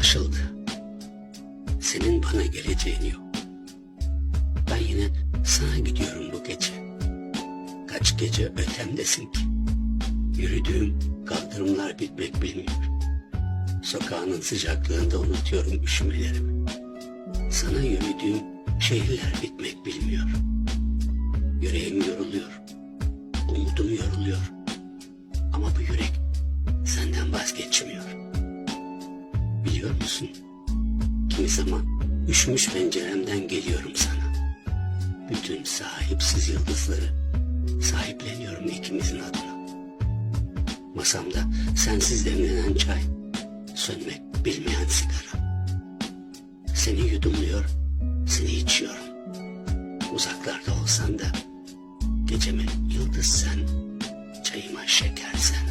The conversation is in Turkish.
Anlaşıldı. Senin bana geleceğin yok. Ben yine sana gidiyorum bu gece. Kaç gece ötemdesin ki. Yürüdüğüm kaldırımlar bitmek bilmiyor. Sokağının sıcaklığında unutuyorum üşümelerimi. Sana yürüdüğüm şehirler bitmek bilmiyor. Yüreğim yoruluyor. Umudum yoruluyor. Ama bu yürek senden vazgeçmiyor. Biliyor musun? Kimi zaman üşümüş penceremden geliyorum sana. Bütün sahipsiz yıldızları sahipleniyorum ikimizin adına. Masamda sensiz demlenen çay, sönmek bilmeyen sigara. Seni yudumluyor, seni içiyorum. Uzaklarda olsan da gecemin yıldız sen, çayıma şeker sen.